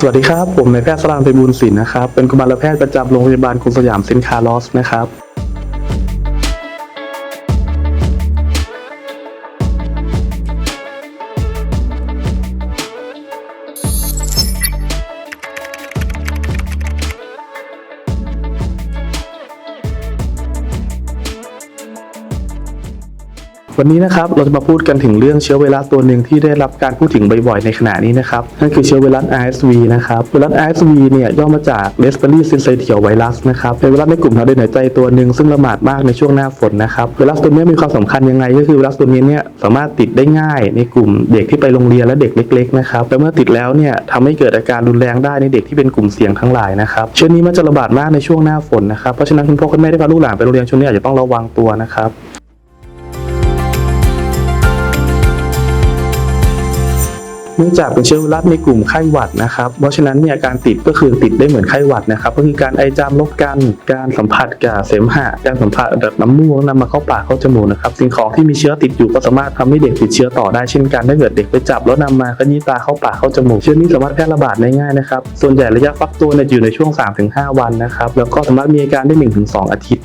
สวัสดีครับ ผมนายแพทย์สรางไปบูลย์ศิลป์นะครับ เป็นกุมารแพทย์ประจำโรงพยาบาลกรุงสยามเซนคาร์ลอสนะครับ วันนี้นะครับเราจะมาพูดกันถึงเรื่องเชื้อไวรัสตัวหนึ่งที่ได้รับการพูดถึงบ่อยๆในขณะนี้นะครับนั่นคือเชื้อไวรัส RSV นะครับไวรัส RSV เนี่ยย่อมาจาก Respiratory Syncytial Virus นะครับเป็นไวรัสในกลุ่มทางเดินหายใจตัวหนึ่งซึ่งระบาดมากในช่วงหน้าฝนนะครับไวรัสตัวนี้มีความสำคัญยังไงก็คือไวรัสตัวนี้เนี่ยสามารถติดได้ง่ายในกลุ่มเด็กที่ไปโรงเรียนและเด็กเล็กๆนะครับแต่เมื่อติดแล้วเนี่ยทำให้เกิดอาการรุนแรงได้ในเด็กที่เป็นกลุ่มเสี่ยงทั้งหลายนะครับเชื้อนี้มันจะระบาดมากในช่วงหน้าฝนนะครับเพราะฉะนั้นคุณพ่อคุณแม่ที่พาลูกหลานไปโรงเรียนช่วงนี้อาจจะต้องระวังตัวนะครับ เนื่องจากเป็นเชื้อไวรัสในกลุ่มไข้หวัดนะครับ เพราะฉะนั้นเนี่ยการติดก็คือติดได้เหมือนไข้หวัดนะครับ ก็คือการไอจามลบกัน การสัมผัสกับเสมหะ การสัมผัสกับน้ำมูกนำมาเข้าปากเข้าจมูกนะครับ สิ่งของที่มีเชื้อติดอยู่ก็สามารถทำให้เด็กติดเชื้อต่อได้เช่นกัน ถ้าเกิดเด็กไปจับแล้วนำมาขยี้ตาเข้าปากเข้าจมูก เชื้อนี้สามารถแพร่ระบาดได้ง่ายนะครับ ส่วนใหญ่ระยะฟักตัวเนี่ยอยู่ในช่วง 3-5 วันนะครับ แล้วก็สามารถมีอาการได้ 1-2 อาทิตย์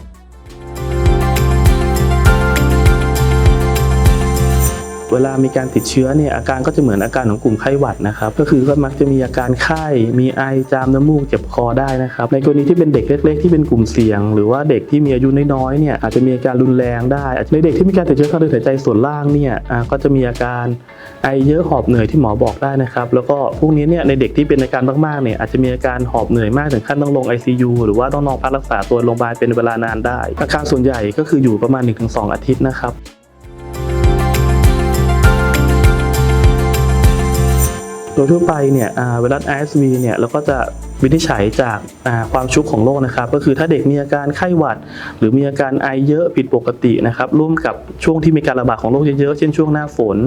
เวลามีการติดเชื้อเนี่ยอาการก็จะเหมือนอาการของกลุ่มไข้หวัดนะครับก็คือก็มักจะมีอาการไข้ มีไอจามน้ำมูกเจ็บคอได้นะครับในกรณีที่เป็นเด็กเล็ก ๆ ที่เป็นกลุ่มเสี่ยง หรือว่าเด็กที่มีอายุน้อยๆเนี่ยอาจจะมีอาการรุนแรงได้ในเด็กที่มีการติดเชื้อทางเดินหายใจส่วนล่างเนี่ยอ่าก็จะมีอาการไอเยอะหอบเหนื่อยที่หมอบอกได้นะครับแล้วก็พวกนี้เนี่ยในเด็กที่เป็นอาการมากๆเนี่ยอาจจะมีอาการหอบเหนื่อยมากถึงขั้นต้องลง ICU หรือว่าต้องนอนพักรักษาตัวโรงพยาบาลเป็นเวลานานได้อาการส่วนใหญ่ก็คืออยู่ประมาณ 1-2 อาทิตย์นะครับ โดยทั่วไปเนี่ยไวรัส RSV เนี่ยเราก็จะ วินิจฉัยจากความชุกของโรคนะครับ ก็คือถ้าเด็กมีอาการไข้หวัด หรือมีอาการไอเยอะผิดปกตินะครับร่วมกับช่วงที่มีการระบาดของโรคเยอะๆเช่นช่วงหน้าฝน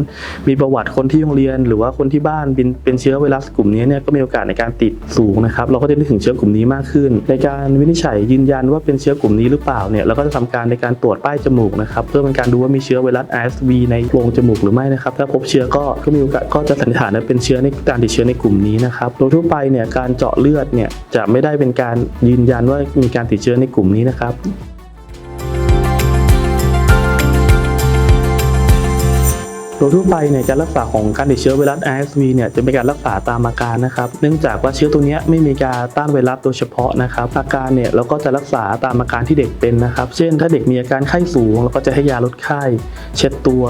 มีประวัติคนที่โรงเรียน หรือว่าคนที่บ้านเป็นเชื้อไวรัสกลุ่มนี้เนี่ยก็มีโอกาสในการติดสูงนะครับ เราก็จะนึกถึงเชื้อกลุ่มนี้มากขึ้น ในการวินิจฉัยยืนยันว่าเป็นเชื้อกลุ่มนี้หรือเปล่าเนี่ยเราก็จะทำการในการตรวจป้ายจมูกนะครับ เพื่อเป็นการดูว่ามีเชื้อไวรัส RSV ในโพรงจมูกหรือไม่นะครับ ถ้าพบเชื้อก็ก็มีโอกาสก็จะสันนิษฐานว่าเป็นเชื้อในการติดเชื้อในกลุ่มนี้นะครับโดยทั่วไปเนี่ยการเจาะเลือดเนี่ยจะไม่ได้เป็นการยืนยันว่ามีการติดเชื้อในกลุ่มนี้นะครับ ดยทั่วไปเนี่ยการรักษาของการติดเชื้อไวรัส RSV เนี่ยจะเป็นการรักษาตามอาการนะครับ เนื่องจากว่าเชื้อตัวเนี้ยไม่มีการต้านไวรัสโดยเฉพาะนะครับ อาการเนี่ยเราก็จะรักษาตามอาการที่เด็กเป็นนะครับ เช่น ถ้าเด็กมีอาการไข้สูงเราก็จะให้ยาลดไข้ เช็ดตัว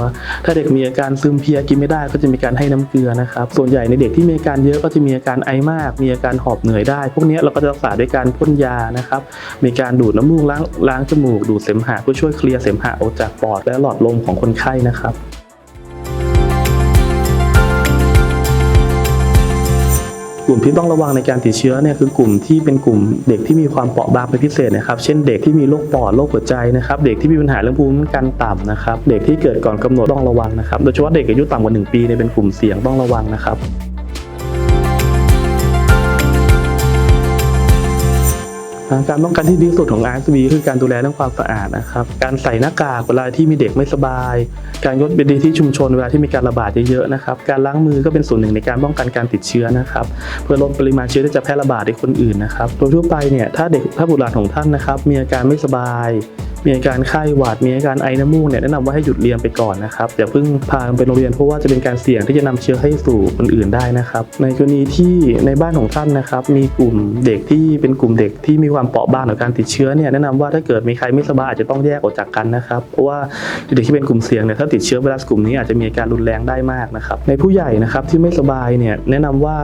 ถ้าเด็กมีอาการซึมเพียกินไม่ได้ก็จะมีการให้น้ำเกลือนะครับ ส่วนใหญ่ในเด็กที่มีอาการเยอะก็จะมีอาการไอมาก มีอาการหอบเหนื่อยได้ พวกนี้เราก็จะรักษาด้วยการพ่นยานะครับ มีการดูดน้ำมูกล้างล้างจมูก ดูดเสมหะเพื่อช่วยเคลียร์เสมหะออกจากปอดและหลอดลมของคนไข้นะครับ กลุ่มที่ต้องระวังในการติดเชื้อเนี่ยคือกลุ่มที่เป็นกลุ่มเด็กที่มีความเปราะบางเป็นพิเศษนะครับ เช่นเด็กที่มีโรคปอดโรคหัวใจนะครับ เด็กที่มีปัญหาเรื่องภูมิคุ้มกันต่ำนะครับ เด็กที่เกิดก่อนกำหนดต้องระวังนะครับ โดยเฉพาะเด็กอายุต่ำกว่า 1 ปีเนี่ยเป็นกลุ่มเสี่ยงต้องระวังนะครับ การป้องกันที่ดีที่สุดของ RSV คือการดูแลเรื่องความสะอาดนะครับ การใส่หน้ากากเวลาที่มีเด็กไม่สบาย การงดเป็นดีที่ชุมชนเวลาที่มีการระบาดเยอะๆนะครับ การล้างมือก็เป็นส่วนหนึ่งในการป้องกันการติดเชื้อนะครับ เพื่อลดปริมาณเชื้อที่จะแพร่ระบาดในคนอื่นนะครับ โดยทั่วไปเนี่ย ถ้าเด็กถ้าบุตรหลานของท่านนะครับ มีอาการไม่สบาย มีอาการไข้หวัดมีอาการไอน้ำมูกเนี่ยแนะนำว่าให้หยุดเรียนไปก่อนนะครับอย่าเพิ่งพาไปโรงเรียนเพราะว่าจะเป็นการเสี่ยงที่จะนำเชื้อให้สู่คนอื่นได้นะครับในกรณีที่ในบ้านของท่านนะครับมีกลุ่มเด็กที่เป็นกลุ่มเด็กที่มีความเปราะบางต่อการติดเชื้อเนี่ยแนะนำว่าถ้าเกิดมีใครไม่สบายอาจจะต้องแยกออกจากกันนะครับเพราะว่าเด็กที่เป็นกลุ่มเสี่ยงเนี่ยถ้าติดเชื้อไวรัสกลุ่มนี้อาจจะมีอาการรุนแรงได้มากนะครับในผู้ใหญ่นะครับที่ไม่สบายเนี่ยแนะนำว่า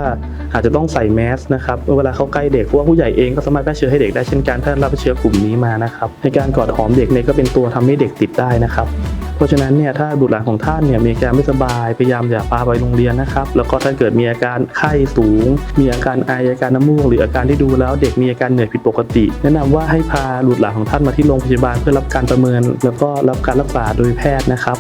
อาจจะต้องใส่แมสนะครับเวลาเข้าใกล้เด็กเพราะว่าผู้ใหญ่เองก็สามารถแพร่เชื้อให้เด็กได้เช่นกันถ้ารับเชื้อกลุ่มนี้มานะครับในการกอดหอมมเด็กเนี่ยก็เป็นตัวทำให้เด็กติดได้นะครับ เพราะฉะนั้นเนี่ยถ้าบุตรหลานของท่านเนี่ยมีอาการไม่สบายพยายามอย่าพาไปโรงเรียนนะครับ แล้วก็ถ้าเกิดมีอาการไข้สูง มีอาการไออาการน้ำมูก หรืออาการที่ดูแล้วเด็กมีอาการเหนื่อยผิดปกติ แนะนำว่าให้พาบุตรหลานของท่านมาที่โรงพยาบาลเพื่อรับการประเมิน แล้วก็รับการรักษาโดยแพทย์นะครับ